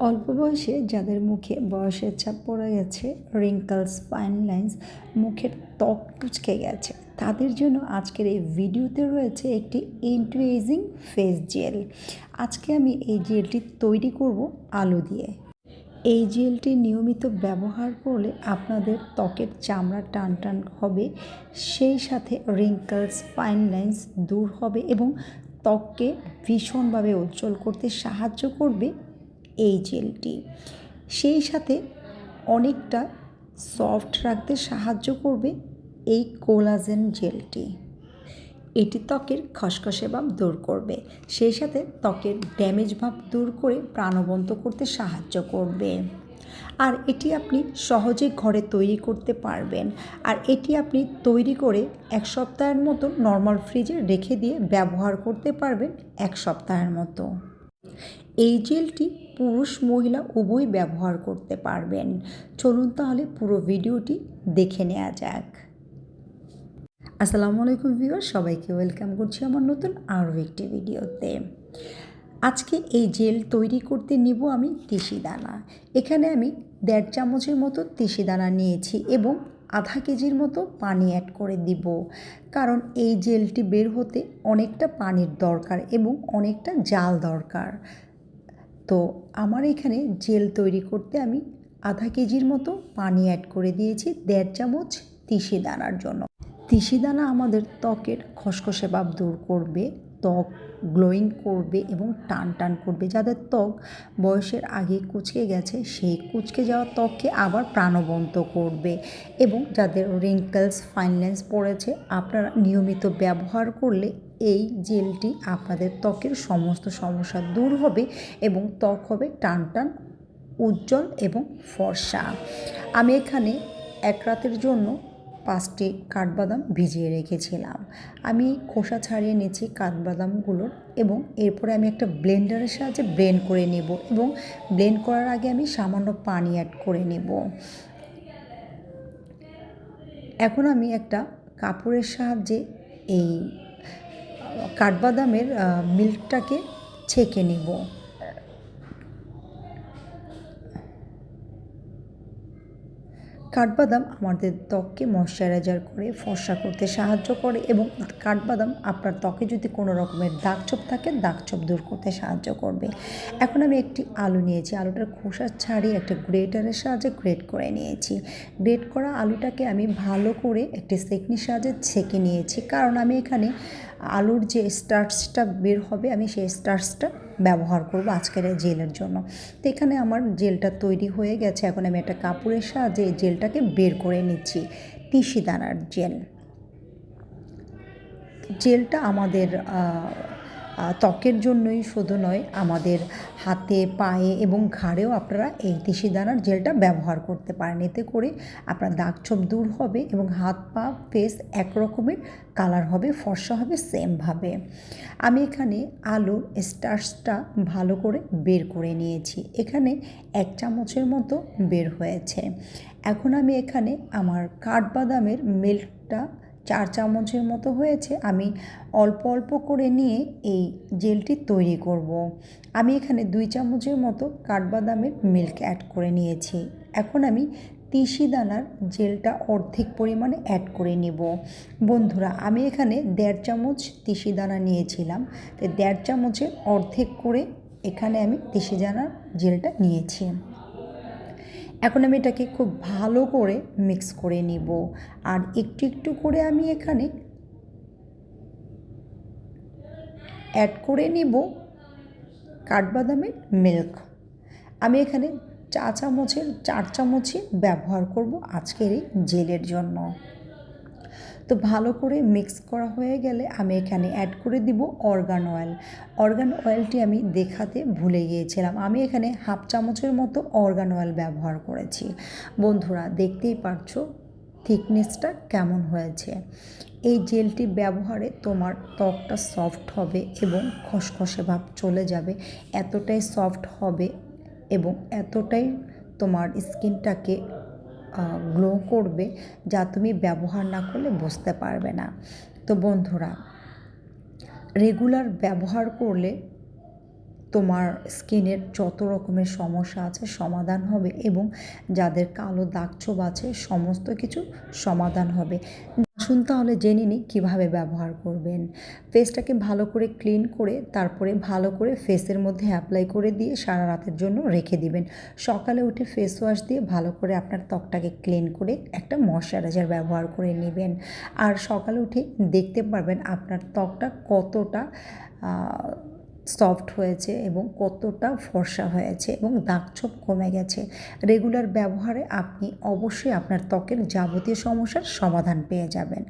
অল্প বয়সে যাদের মুখে বয়সের ছাপ পড়ে গেছে রিঙ্কলস ফাইন লাইন্স মুখের ত্বক কুচকে গেছে, তাদের জন্য আজকের এই ভিডিওতে রয়েছে একটি ইন্টু এজিং ফেস জেল আজকে আমি এই জেলটি তৈরি করব আলু দিয়ে। এই জেলটি নিয়মিত ব্যবহার করলে আপনাদের ত্বকের চামড়া টান টান হবে, সেই সাথে রিঙ্কলস ফাইন লাইন্স দূর হবে এবং ত্বককে ভীষণভাবে উজ্জ্বল করতে সাহায্য করবে এই জেলটি। সেই সাথে অনেকটা সফট রাখতে সাহায্য করবে এই কোলাজেন জেলটি। এটি ত্বকের খসখসে ভাব দূর করবে, সেই সাথে ত্বকের ড্যামেজ ভাব দূর করে প্রাণবন্ত করতে সাহায্য করবে। আর এটি আপনি সহজে ঘরে তৈরি করতে পারবেন। আর এটি আপনি তৈরি করে এক সপ্তাহের মতো নর্মাল ফ্রিজে রেখে দিয়ে ব্যবহার করতে পারবেন এক সপ্তাহের মতো। এই জেলটি পুরুষ মহিলা উভয় ব্যবহার করতে পারবেন। চলুন তাহলে পুরো ভিডিওটি দেখে নেওয়া যাক। আসসালামু আলাইকুম ভিউয়ার সবাইকে ওয়েলকাম করছি আমার নতুন আরও একটি ভিডিওতে। আজকে এই জেল তৈরি করতে নিব আমি তিসি দানা এখানে আমি দেড় চামচের মতো তিসি দানা নিয়েছি এবং আধা কেজির মতো পানি অ্যাড করে দিব। কারণ এই জেলটি বের হতে অনেকটা পানির দরকার এবং অনেকটা জাল দরকার। তো আমার এখানে জেল তৈরি করতে আমি আধা কেজির মতো পানি অ্যাড করে দিয়েছি, দেড় চামচ তিসি দানার জন্য। তিসি দানা আমাদের ত্বকের খসখসে ভাব দূর করবে, ত্বক গ্লোয়িং করবে এবং টান টান করবে। যাদের ত্বক বয়সের আগে কুচকে গেছে, সেই কুচকে যাওয়া ত্বককে আবার প্রাণবন্ত করবে এবং যাদের রিঙ্কলস ফাইনলেন্স পড়েছে, আপনারা নিয়মিত ব্যবহার করলে এই জেলটি আপনাদের ত্বকের সমস্ত সমস্যা দূর হবে এবং ত্বক হবে টান টান, উজ্জ্বল এবং ফর্সা। আমি এখানে এক রাতের জন্য পাঁচটি কাঠবাদাম ভিজিয়ে রেখেছিলাম। আমি খোসা ছাড়িয়ে নিয়েছি কাঠবাদামগুলোর এবং এরপরে আমি একটা ব্লেন্ডারের সাহায্যে ব্লেন্ড করে নেব এবং ব্লেন্ড করার আগে আমি সামান্য পানি অ্যাড করে নেব। এখন আমি একটা কাপড়ের সাহায্যে এই কাঠবাদামের মিল্কটাকে ছেঁকে নেব। কাঠবাদাম আমাদের ত্বককে ময়শ্চারাইজার করে, ফর্সা করতে সাহায্য করে এবং কাঠবাদাম আপনার ত্বকে যদি কোনো রকমের দাগছোপ থাকে দাগছোপ দূর করতে সাহায্য করবে। এখন আমি একটি আলু নিয়েছি। আলুটার খোসা ছাড়িয়ে একটা গ্রেটারের সাহায্যে গ্রেট করে নিয়েছি। গ্রেট করা আলুটাকে আমি ভালো করে একটি সেকনির সাহায্যে ছেঁকে নিয়েছি। কারণ আমি এখানে আলুর যে স্টার্চটা বের হবে, আমি সেই স্টার্চটা ব্যবহার করব আজকের এই জেলের জন্য। তো এখানে আমার জেলটা তৈরি হয়ে গেছে। এখন আমি একটা কাপড়ের সাহায্যে জেলটাকে বের করে নিচ্ছি, তিসি দানার জেল। জেলটা আমাদের ত্বকের জন্যই শুধু নয়, আমাদের হাতে, পায়ে এবং ঘাড়েও আপনারা এই তিসি দানার জেলটা ব্যবহার করতে পারেন। এতে করে আপনার দাগ ছোপ দূর হবে এবং হাত, পা ফেস এক রকমের কালার হবে, ফর্সা হবে সেমভাবে আমি এখানে আলুর স্টার্চটা ভালো করে বের করে নিয়েছি। এখানে এক চামচের মতো বের হয়েছে। এখন আমি এখানে আমার কাঠবাদামের মিল্কটা চার চামচের মতো হয়েছে, আমি অল্প অল্প করে নিয়ে এই জেলটি তৈরি করব। আমি এখানে দুই চামচের মতো কাঠবাদামের মিল্ক অ্যাড করে নিয়েছি। এখন আমি তিসি দানার জেলটা অর্ধেক পরিমাণে অ্যাড করে নেব। বন্ধুরা, আমি এখানে দেড় চামচ তিসি দানা নিয়েছিলাম। তো দেড় চামচের অর্ধেক করে এখানে আমি তিসি দানার জেলটা নিয়েছি। এখন আমি এটাকে খুব ভালো করে মিক্স করে নিব। আর একটু একটু করে আমি এখানে অ্যাড করে নিব কাঠবাদামের মিল্ক আমি এখানে চা চামচের, চার চামচই ব্যবহার করব আজকের এই জেলের জন্য। তো ভালো করে মিক্স করা হয়ে গেলে আমি এখানে অ্যাড করে দিব অর্গান অয়েল অর্গান অয়েলটি আমি দেখাতে ভুলে গিয়েছিলাম। আমি এখানে হাফ চামচের মতো অর্গান অয়েল ব্যবহার করেছি। বন্ধুরা, দেখতেই পারছ থিকনেসটা কেমন হয়েছে। এই জেলটি ব্যবহারে তোমার ত্বকটা সফট হবে এবং খসখসে ভাব চলে যাবে। এতটাই সফট হবে এবং এতটাই তোমার স্কিনটাকে গ্লো করবে যা তুমি ব্যবহার না করলে বুঝতে পারবে না। তো বন্ধুরা রেগুলার ব্যবহার করলে তোমার স্কিনের যত রকমের সমস্যা আছে সমাধান হবে এবং যাদের কালো দাগ ছোপ আছে সমস্ত কিছু সমাধান হবে। আসুন তাহলে জেনে নিই কীভাবে ব্যবহার করবেন। ফেসটাকে ভালো করে ক্লিন করে, তারপরে ভালো করে ফেসের মধ্যে অ্যাপ্লাই করে দিয়ে সারা রাতের জন্য রেখে দিবেন। সকালে উঠে ফেস ওয়াশ দিয়ে ভালো করে আপনার ত্বকটাকে ক্লিন করে একটা ময়শ্চারাইজার ব্যবহার করে নেবেন। আর সকালে উঠে দেখতে পারবেন আপনার ত্বকটা কতটা সফট হয়েছে এবং কতটা ফর্সা হয়েছে এবং দাগছোপ কমে গেছে। রেগুলার ব্যবহারে আপনি অবশ্যই আপনার ত্বকের যাবতীয় সমস্যার সমাধান পেয়ে যাবেন।